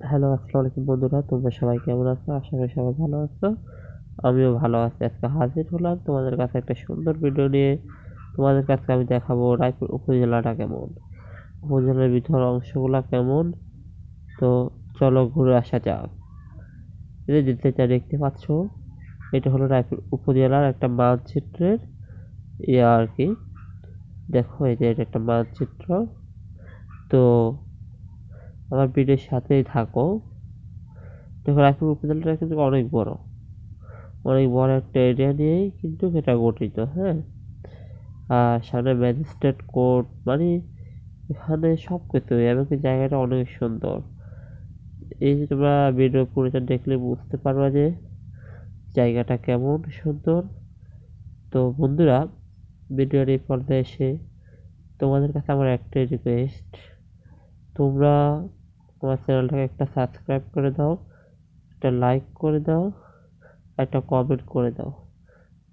Hello, আসসালামু আলাইকুম বন্ধুরা, তোমরা সবাই কেমন আছো? আশা করি সবাই ভালো আছো। আমিও ভালো আছি, আজকে হাজির হলাম তোমাদের কাছে একটা সুন্দর ভিডিও নিয়ে। তোমাদের কাছে আমি দেখাবো রায়পুর উপজেলাটা কেমন, উপজেলার ভিতর অংশগুলো কেমন। তো চলো ঘুরে আসা যাক। এই যেটা দেখতে পাচ্ছ, এটা হলো রায়পুর উপজেলার একটা মানচিত্রের ইয়ে আর কি। দেখো, এই যে এটা একটা মানচিত্র। তো আমার ভিডিওর সাথেই থাকো। দেখো রায়পুর উপজেলাটা কিন্তু অনেক বড়। অনেক বড় একটা এরিয়া নিয়েই কিন্তু এটা গঠিত হ্যাঁ? আর সামনে ম্যাজিস্ট্রেট কোর্ট মানে এখানে সব কিছু এমনকি জায়গাটা অনেক সুন্দর। এই যে তোমরা ভিডিও পুরোটা দেখলে বুঝতে পারবা যে জায়গাটা কেমন সুন্দর। তো বন্ধুরা ভিডিওর এই পর্দায় এসে তোমাদের কাছে আমার একটাই রিকোয়েস্ট তোমরা আমার চ্যানেলটাকে একটা সাবস্ক্রাইব করে দাও, একটা লাইক করে দাও একটা কমেন্ট করে দাও।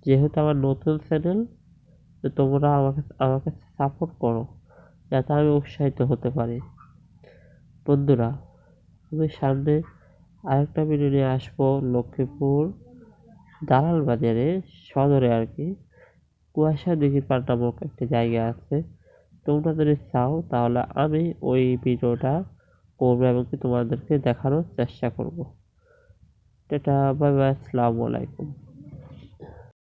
যেহেতু আমার নতুন চ্যানেল, তো তোমরা আমাকে আমাকে সাপোর্ট করো, যাতে আমি উৎসাহিত হতে পারি। বন্ধুরা, আমি সামনে আরেকটা ভিডিও নিয়ে আসব, লক্ষ্মীপুর দালাল বাজারে সদরে আর কি। কুয়াশা দিঘির পাড় নামক একটা জায়গা আছে। তোমরা যদি চাও, তাহলে আমি ওই ভিডিওটা করব এবং কি তোমাদেরকে দেখানোর চেষ্টা করব। টাটা বাই বাই আসসালামু আলাইকুম।